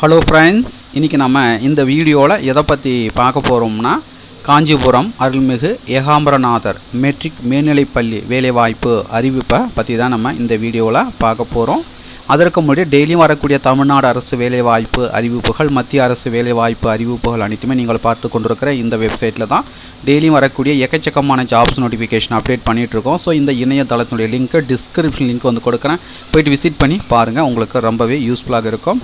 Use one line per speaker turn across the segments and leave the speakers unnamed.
Hello friends இன்றைக்கி நம்ம இந்த வீடியோவில் எதை பற்றி பார்க்க போகிறோம்னா காஞ்சிபுரம் அருள்மிகு ஏகாம்பரநாதர் மெட்ரிக் மேல்நிலைப்பள்ளி வேலைவாய்ப்பு அறிவிப்பை பற்றி தான் நம்ம இந்த வீடியோவில் பார்க்க போகிறோம் அதற்கு முன்னாடி டெய்லியும் வரக்கூடிய தமிழ்நாடு அரசு வேலைவாய்ப்பு அறிவிப்புகள் மத்திய அரசு வேலைவாய்ப்பு அறிவிப்புகள் அனைத்துமே நீங்கள் பார்த்து கொண்டிருக்கிற இந்த வெப்சைட்டில் தான் டெய்லியும் வரக்கூடிய எக்கச்சக்கமான ஜாப்ஸ் நோட்டிஃபிகேஷன் அப்டேட் பண்ணிகிட்ருக்கோம் ஸோ இந்த இணையதளத்தினுடைய லிங்க்கு டிஸ்கிரிப்ஷன் லிங்க் வந்து கொடுக்குறேன். போயிட்டு விசிட் பண்ணி பாருங்கள் உங்களுக்கு ரொம்பவே யூஸ்ஃபுல்லாக இருக்கும்.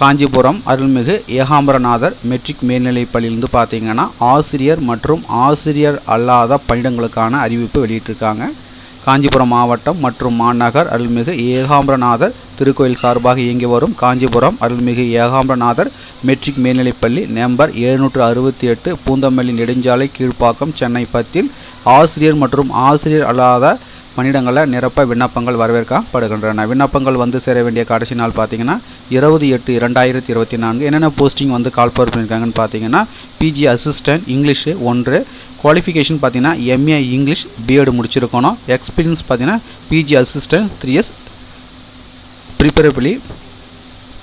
காஞ்சிபுரம் அருள்மிகு ஏகாம்பரநாதர் மெட்ரிக் மேல்நிலைப் பள்ளியிலிருந்து பார்த்தீங்கன்னா ஆசிரியர் மற்றும் ஆசிரியர் அல்லாத பணியிடங்களுக்கான அறிவிப்பு வெளியிட்டிருக்காங்க. காஞ்சிபுரம் மாவட்டம் மற்றும் மாநகர் அருள்மிகு ஏகாம்பரநாதர் திருக்கோயில் சார்பாக இயங்கி வரும் காஞ்சிபுரம் அருள்மிகு ஏகாம்பரநாதர் மெட்ரிக் மேல்நிலைப்பள்ளி நம்பர் எழுநூற்று அறுபத்தி எட்டு பூந்தமல்லி நெடுஞ்சாலை கீழ்ப்பாக்கம் சென்னை பத்தில் ஆசிரியர் மற்றும் ஆசிரியர் அல்லாத பணியிடங்களில் நிரப்ப விண்ணப்பங்கள் வரவேற்கப்படுகின்றன. விண்ணப்பங்கள் வந்து சேர வேண்டிய கடைசி நாள் பார்த்தீங்கன்னா இருபது எட்டு இரண்டாயிரத்தி இருபத்தி நான்கு என்னென்ன போஸ்டிங் வந்து கால் பவர் பண்ணியிருக்காங்கன்னு பார்த்தீங்கன்னா பிஜி அசிஸ்டன்ட் இங்கிலீஷு ஒன்று குவாலிஃபிகேஷன் பார்த்தீங்கன்னா எம்ஏ இங்கிலீஷ் பிஎட் முடிச்சிருக்கணும். எக்ஸ்பீரியன்ஸ் பார்த்தீங்கன்னா PG assistant three years preferably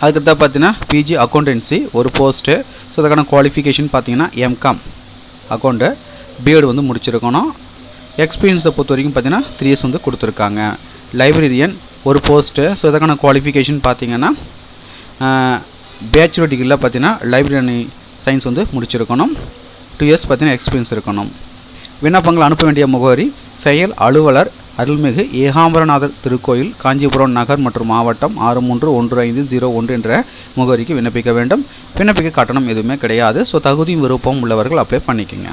அதுக்கடுத்த பார்த்தீங்கன்னா பிஜி அக்கௌண்டன்சி ஒரு போஸ்ட்டு ஸோ அதுக்கான குவாலிஃபிகேஷன் பார்த்தீங்கன்னா எம்காம் அக்கௌண்ட்டு பிஎட் வந்து முடிச்சிருக்கணும். எக்ஸ்பீரியன்ஸை பொறுத்த வரைக்கும் பார்த்தீங்கன்னா த்ரீ இயர்ஸ் வந்து கொடுத்துருக்காங்க. லைப்ரரியன் ஒரு போஸ்ட்டு ஸோ இதற்கான குவாலிஃபிகேஷன் பார்த்தீங்கன்னா பேச்சுலர் டிகிரியில் பார்த்தீங்கன்னா லைப்ரரி சயின்ஸ் வந்து முடிச்சிருக்கணும். டூ இயர்ஸ் பார்த்தீங்கன்னா எக்ஸ்பீரியன்ஸ் இருக்கணும். விண்ணப்பங்கள் அனுப்ப வேண்டிய முகவரி செயல் அலுவலர் அருள்மிகு ஏகாம்பரநாதர் திருக்கோயில் காஞ்சிபுரம் நகர் மற்றும் மாவட்டம் ஆறு மூன்று ஒன்று ஐந்து ஜீரோ ஒன்று என்ற முகவரிக்கு விண்ணப்பிக்க வேண்டும். விண்ணப்பிக்க கட்டணம் எதுவுமே கிடையாது. ஸோ தகுதியும் விருப்பம் உள்ளவர்கள் அப்ளை பண்ணிக்கோங்க.